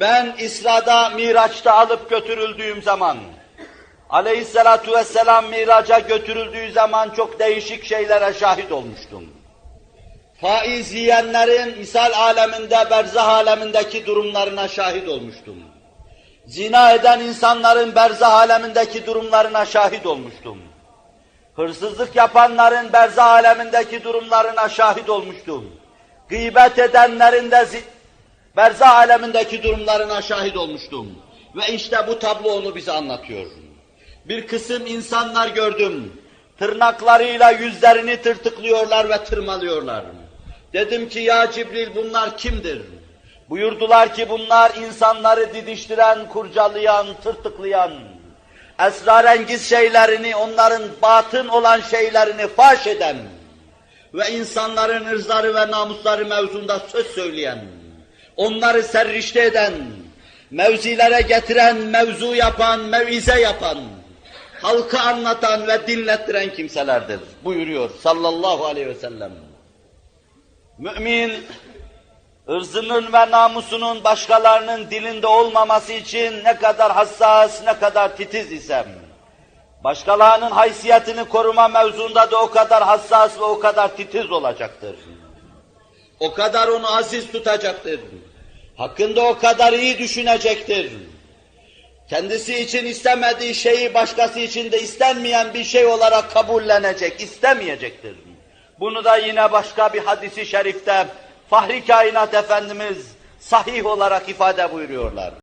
Ben İsra'da, Miraç'ta alıp götürüldüğüm zaman, aleyhissalatu vesselam Miraç'a götürüldüğü zaman çok değişik şeylere şahit olmuştum. Faiz yiyenlerin misal aleminde, berzah alemindeki durumlarına şahit olmuştum. Zina eden insanların berzah alemindeki durumlarına şahit olmuştum. Hırsızlık yapanların berzah alemindeki durumlarına şahit olmuştum. Gıybet edenlerin de berzah alemindeki durumlarına şahit olmuştum. Ve işte bu tablo onu bize anlatıyor. Bir kısım insanlar gördüm. Tırnaklarıyla yüzlerini tırtıklıyorlar ve tırmalıyorlar. Dedim ki ya Cibril bunlar kimdir? Buyurdular ki bunlar insanları didiştiren, kurcalayan, tırtıklayan, esrarengiz şeylerini, onların batın olan şeylerini faş eden ve insanların ırzları ve namusları mevzunda söz söyleyen, onları serrişte eden, mevzilere getiren, mevzu yapan, mevize yapan, halkı anlatan ve dinlettiren kimselerdir. Buyuruyor sallallahu aleyhi ve sellem. Mümin, ırzının ve namusunun başkalarının dilinde olmaması için ne kadar hassas, ne kadar titiz isem, başkalarının haysiyetini koruma mevzunda da o kadar hassas ve o kadar titiz olacaktır. O kadar onu aziz tutacaktır. Hakkında o kadar iyi düşünecektir. Kendisi için istemediği şeyi başkası için de istenmeyen bir şey olarak kabullenecek, istemeyecektir. Bunu da yine başka bir hadisi şerifte Fahri Kainat Efendimiz sahih olarak ifade buyuruyorlar.